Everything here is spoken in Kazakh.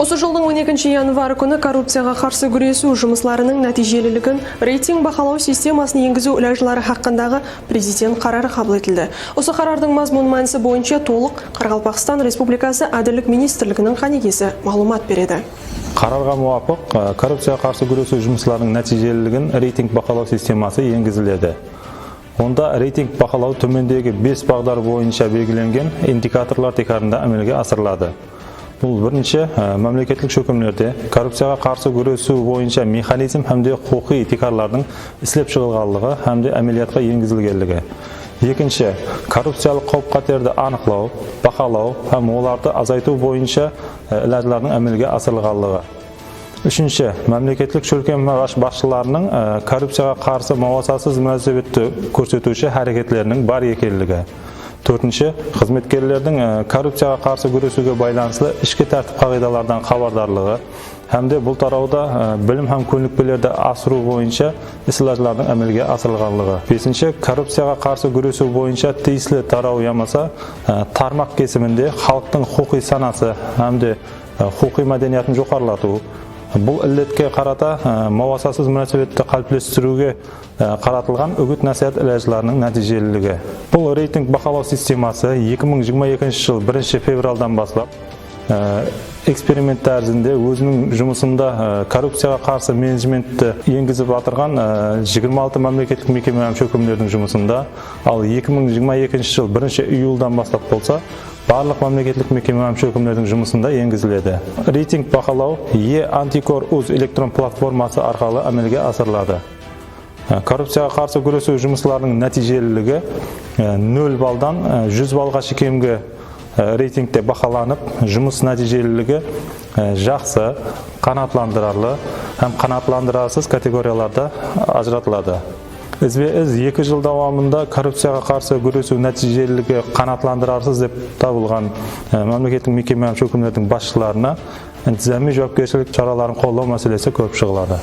Осы жылдың 12 январ күні коррупцияға қарсы күресу жұмысларының нәтижелілігін рейтинг бақылау системасын енгізу ләжілары хақындағы президент қарары қабыл етілді. Осы қарардың мазмұн мәнісі бойынша толық Қарақалпақстан Республикасы әділдік министрлігінің қанегесі мағлұмат береді. Қарарға муафық ә, коррупцияға қарсы күресу жұмыстарының нәтижелілігін рейтинг бақылау системасы енгізіледі. Онда рейтинг бақылау төмендегі 5 бағдар бойынша белгіленген индикаторлар текарында әмелге асырылады. Бұл бірінші ә, мемлекеттік шөкімлерде коррупцияға қарсы күресу бойынша механизм һәмде құқи текарлардың іслеп шығылғанлығы һәмде әмелиятқа енгізілгенлігі. Екінші, коррупциялық қауіп қатерді анықлау, бақылау һәм оларды азайту бойынша ләжлардың әмелге асырылғанлығы. Үшінші, мемлекеттік шөлкен басшыларының коррупцияға қарсы мауасасыз мөнәсәбетті көрсетуші әрекетлерінің бар екенлігі. Төртінші, қызметкерлердің коррупцияға қарсы күресуге байланысты ішкі тәртіп қағидалардан хабардарлығы, һәмде бұл тарауда білім һәм көнекпелерді асыру бойынша іс-лажлардың әмелге асырылғанлығы. Бесінші, коррупцияға қарсы күресу бойынша тиісілі тарау ямаса, тармақ кесімінде халықтың құқи санасы һәмде құқи мәдениетін жоғарылату, бұл ілетке қарата мауасасыз мөнәсәбетті қалыптастыруге қаратылған үгіт насихат ләжілерінің нәтижелілігі. Бұл рейтинг бақылау системасы 2022 жыл 1 февралдан бастап эксперимент тәрізінде өзінің жұмысында коррупцияға қарсы менеджментті енгізіп атырған 26 мемлекеттік мекеме шөкімдердің жұмысында ал 2022 жыл 1 июльдан бастап болса барлық мемлекеттік мекеме шөкімдердің жұмысында енгізіледі рейтинг бақылау е антикор уз электрон платформасы арқылы әмелге асырылады коррупцияға қарсы күресу жұмысларының нәтижелілігі 0 балдан 100 балға шекемгі рейтингте бақаланып, жұмыс нәтижелілігі жақсы, қанатландырарлы һәм қанатландырарсыз категорияларда ажыратылады. Ізбе-із екі жыл давамында коррупцияға қарсы күресу нәтижелілігі қанатландырарсыз деп табылған мемлекеттік мекеме шөкімдердің басшыларына интизами жауапкершілік шараларын қолдау мәселесі көп шығылады.